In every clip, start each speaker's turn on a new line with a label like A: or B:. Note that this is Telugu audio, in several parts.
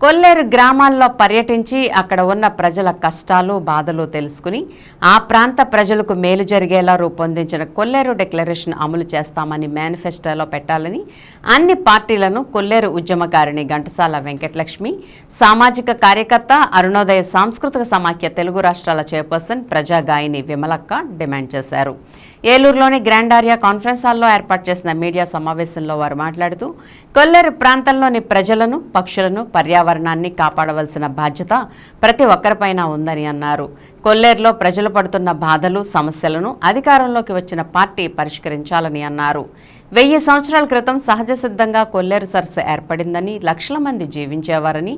A: కొల్లేరు గ్రామాల్లో పర్యటించి అక్కడ ఉన్న ప్రజల కష్టాలు బాధలు తెలుసుకుని ఆ ప్రాంత ప్రజలకు మేలు జరిగేలా రూపొందించిన కొల్లేరు డిక్లరేషన్ అమలు చేస్తామని మేనిఫెస్టోలో పెట్టాలని అన్ని పార్టీలను కొల్లేరు ఉద్యమకారిణి ఘంటసాల వెంకటలక్ష్మి సామాజిక కార్యకర్త అరుణోదయ సాంస్కృతిక సమాఖ్య తెలుగు రాష్ట్రాల చైర్పర్సన్ ప్రజాగాయని విమలక్క డిమాండ్ చేశారు. ఏలూరులోని గ్రాండారియా కాన్ఫరెన్స్ హాల్లో ఏర్పాటు చేసిన మీడియా సమావేశంలో వారు మాట్లాడుతూ కొల్లేరు ప్రాంతంలోని ప్రజలను పక్షులను పర్యావరణాన్ని కాపాడవలసిన బాధ్యత ప్రతి ఒక్కరిపైన ఉందని అన్నారు. కొల్లేరులో ప్రజలు పడుతున్న బాధలు సమస్యలను అధికారంలోకి వచ్చిన పార్టీ పరిష్కరించాలని అన్నారు. వెయ్యి సంవత్సరాల క్రితం సహజ సిద్ధంగా కొల్లేరు సరస్సు ఏర్పడిందని లక్షల మంది జీవించేవారని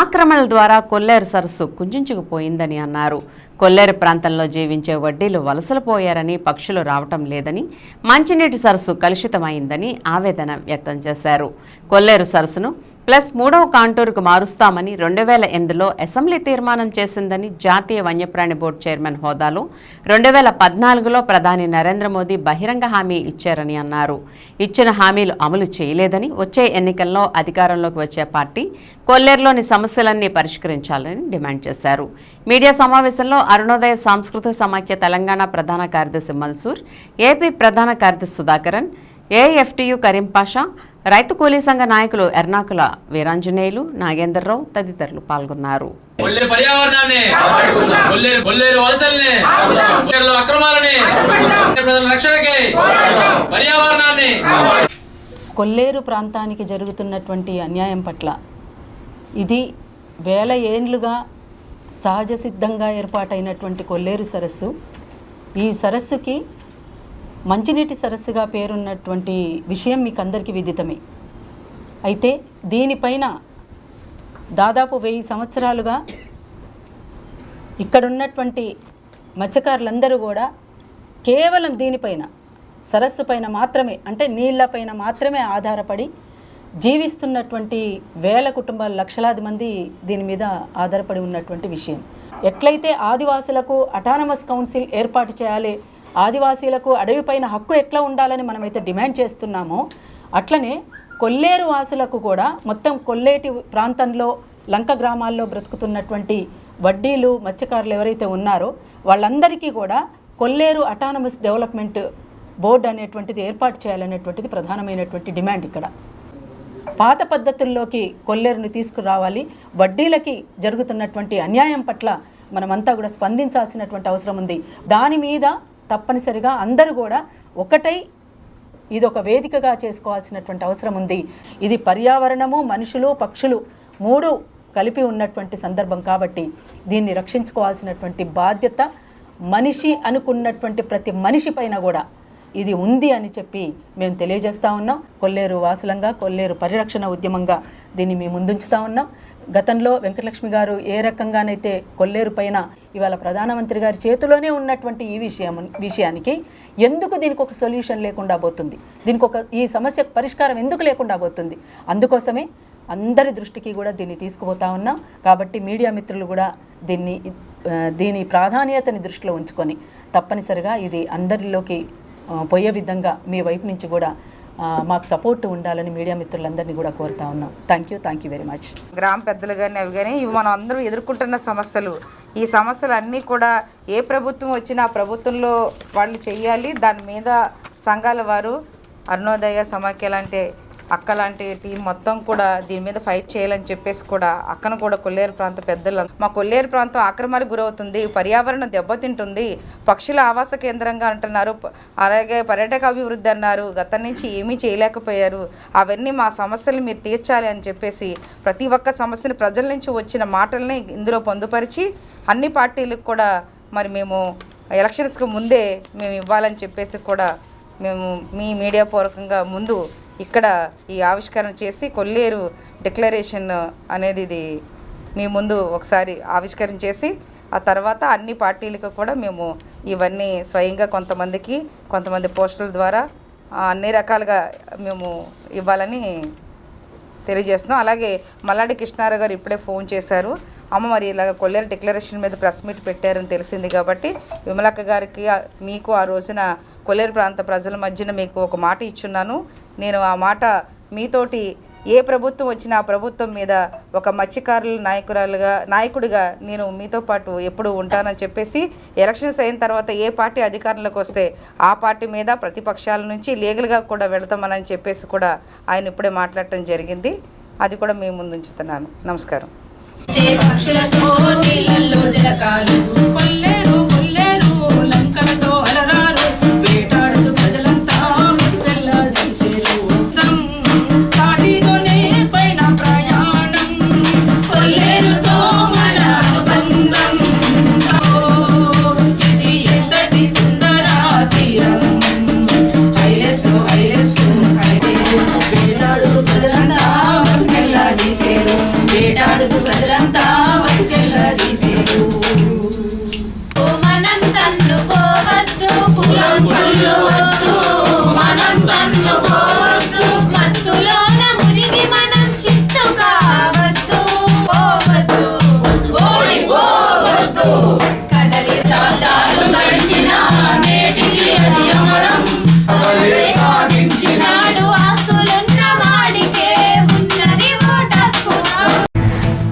A: ఆక్రమణల ద్వారా కొల్లేరు సరస్సు కుంచుకుపోయిందని అన్నారు. కొల్లేరు ప్రాంతంలో జీవించే వడ్డీలు వలసలు పోయారని పక్షులు రావటం లేదని మంచినీటి సరస్సు కలుషితమైందని ఆవేదన వ్యక్తం చేశారు. కొల్లేరు సరస్సును ప్లస్ మూడవ కాంటూరుకు మారుస్తామని రెండు వేల ఎనిమిదిలో అసెంబ్లీ తీర్మానం చేసిందని జాతీయ వన్యప్రాణి బోర్డు చైర్మన్ హోదాలో. రెండు వేల పద్నాలుగులో ప్రధాని నరేంద్ర మోదీ బహిరంగ హామీ ఇచ్చారని అన్నారు. ఇచ్చిన హామీలు అమలు చేయలేదని వచ్చే ఎన్నికల్లో అధికారంలోకి వచ్చే పార్టీ కొల్లేరులోని సమస్యలన్నీ పరిష్కరించాలని డిమాండ్ చేశారు. మీడియా సమావేశంలో అరుణోదయ సాంస్కృతిక సమాఖ్య తెలంగాణ ప్రధాన కార్యదర్శి మన్సూర్ ఏపీ ప్రధాన కార్యదర్శి సుధాకరన్ ఏఎఫ్టీయు కరీం పాషా రైతు కూలీ సంఘ నాయకులు ఎర్నాకుల వీరాంజనేయులు నాగేందర్రావు తదితరులు పాల్గొన్నారు.
B: కొల్లేరు పర్యావరణాన్ని కొల్లేరు కొల్లేరు వలసల్ని కొల్లేరులో అక్రమాలని ప్రజల రక్షణకి పర్యావరణాన్ని.
C: కొల్లేరు ప్రాంతానికి జరుగుతున్నటువంటి అన్యాయం పట్ల ఇది వేల ఏండ్లుగా సహజ సిద్ధంగా ఏర్పాటైనటువంటి కొల్లేరు సరస్సు. ఈ సరస్సుకి మంచినీటి సరస్సుగా పేరున్నటువంటి విషయం మీకు అందరికీ విదితమే. అయితే దీనిపైన దాదాపు వెయ్యి సంవత్సరాలుగా ఇక్కడున్నటువంటి మత్స్యకారులందరూ కూడా కేవలం దీనిపైన సరస్సు పైన మాత్రమే అంటే నీళ్ళపైన మాత్రమే ఆధారపడి జీవిస్తున్నటువంటి వేల కుటుంబాలు లక్షలాది మంది దీని మీద ఆధారపడి ఉన్నటువంటి విషయం. ఎట్లయితే ఆదివాసులకు అటానమస్ కౌన్సిల్ ఏర్పాటు చేయాలి ఆదివాసీలకు అడవిపైన హక్కు ఎట్లా ఉండాలని మనమైతే డిమాండ్ చేస్తున్నామో అట్లనే కొల్లేరు వాసులకు కూడా మొత్తం కొల్లేటి ప్రాంతంలో లంక గ్రామాల్లో బ్రతుకుతున్నటువంటి వడ్డీలు మత్స్యకారులు ఎవరైతే ఉన్నారో వాళ్ళందరికీ కూడా కొల్లేరు అటానమస్ డెవలప్మెంట్ బోర్డు అనేటువంటిది ఏర్పాటు చేయాలనేటువంటిది ప్రధానమైనటువంటి డిమాండ్ ఇక్కడ. పాత పద్ధతుల్లోకి కొల్లేరుని తీసుకురావాలి వడ్డీలకి జరుగుతున్నటువంటి అన్యాయం పట్ల మనమంతా కూడా స్పందించాల్సినటువంటి అవసరం ఉంది. దాని మీద తప్పనిసరిగా అందరూ కూడా ఒకటై ఇది ఒక వేదికగా చేసుకోవాల్సినటువంటి అవసరం ఉంది. ఇది పర్యావరణము మనుషులు పక్షులు మూడు కలిపి ఉన్నటువంటి సందర్భం కాబట్టి దీన్ని రక్షించుకోవాల్సినటువంటి బాధ్యత మనిషి అనుకున్నటువంటి ప్రతి మనిషి పైన కూడా ఇది ఉంది అని చెప్పి మేము తెలియజేస్తూ ఉన్నాం. కొల్లేరు వాసులంగా కొల్లేరు పరిరక్షణ ఉద్యమంగా దీన్ని మేము ముందుంచుతా ఉన్నాం. గతంలో వెంకటలక్ష్మి గారు ఏ రకంగానైతే కొల్లేరు పైన ఇవాళ ప్రధానమంత్రి గారి చేతిలోనే ఉన్నటువంటి ఈ విషయం విషయానికి ఎందుకు దీనికి ఒక సొల్యూషన్ లేకుండా పోతుంది? దీనికి ఒక ఈ సమస్యకు పరిష్కారం ఎందుకు లేకుండా పోతుంది? అందుకోసమే అందరి దృష్టికి కూడా దీన్ని తీసుకుపోతా ఉన్నాం. కాబట్టి మీడియా మిత్రులు కూడా దీన్ని దీని ప్రాధాన్యతని దృష్టిలో ఉంచుకొని తప్పనిసరిగా ఇది అందరిలోకి పోయే విధంగా మీ వైపు నుంచి కూడా మాకు సపోర్ట్ ఉండాలని మీడియా మిత్రులందరినీ కూడా కోరుతా ఉన్నాం. Thank you thank you very much
D: గ్రామ పెద్దలు కానీ అవి కానీ ఇవి మనం అందరూ ఎదుర్కొంటున్న సమస్యలు. ఈ సమస్యలు అన్నీ కూడా ఏ ప్రభుత్వం వచ్చినా ఆ ప్రభుత్వంలో వాళ్ళు చేయాలి. దాని మీద సంఘాల వారు అరుణోదయ సమాఖ్య లాంటి అక్క లాంటి టీం మొత్తం కూడా దీని మీద ఫైట్ చేయాలని చెప్పేసి కూడా అక్కను కూడా కొల్లేరు ప్రాంత పెద్దలు మా కొల్లేరు ప్రాంతం ఆక్రమణకు గురవుతుంది పర్యావరణం దెబ్బతింటుంది పక్షుల ఆవాస కేంద్రంగా అంటున్నారు. అలాగే పర్యాటక అభివృద్ధి అన్నారు. గతం నుంచి ఏమీ చేయలేకపోయారు. అవన్నీ మా సమస్యలు మీరు తీర్చాలి అని చెప్పేసి ప్రతి ఒక్క సమస్యను ప్రజల నుంచి వచ్చిన మాటల్ని ఇందులో పొందుపరిచి అన్ని పార్టీలకు కూడా మరి మేము ఎలక్షన్స్కి ముందే మేము ఇవ్వాలని చెప్పేసి కూడా మేము మీ మీడియా పూర్వకంగా ముందు ఇక్కడ ఈ ఆవిష్కరణ చేసి కొల్లేరు డిక్లరేషన్ అనేది ఇది మీ ముందు ఒకసారి ఆవిష్కరణ చేసి ఆ తర్వాత అన్ని పార్టీలకు కూడా మేము ఇవన్నీ స్వయంగా కొంతమందికి కొంతమంది పోస్టుల ద్వారా అన్ని రకాలుగా మేము ఇవ్వాలని తెలియజేస్తున్నాం. అలాగే మల్లాడి కృష్ణారావు గారు ఇప్పుడే ఫోన్ చేశారు. అమ్మ మరి ఇలాగ కొల్లేరు డిక్లరేషన్ మీద ప్రెస్ మీట్ పెట్టారని తెలిసింది కాబట్టి విమలక్క గారికి మీకు ఆ రోజున కొల్లేరు ప్రాంత ప్రజల మధ్యన మీకు ఒక మాట ఇచ్చున్నాను. నేను ఆ మాట మీతోటి ఏ ప్రభుత్వం వచ్చినా ఆ ప్రభుత్వం మీద ఒక మత్స్యకారుల నాయకురాలుగా నాయకుడిగా నేను మీతో పాటు ఎప్పుడు ఉంటానని చెప్పేసి ఎలక్షన్స్ అయిన తర్వాత ఏ పార్టీ అధికారంలోకి వస్తే ఆ పార్టీ మీద ప్రతిపక్షాల నుంచి లీగల్గా కూడా వెళతామని చెప్పేసి కూడా ఆయన ఇప్పుడే మాట్లాడటం జరిగింది. అది కూడా మీ ముందు ఉంచుతున్నాను. నమస్కారం.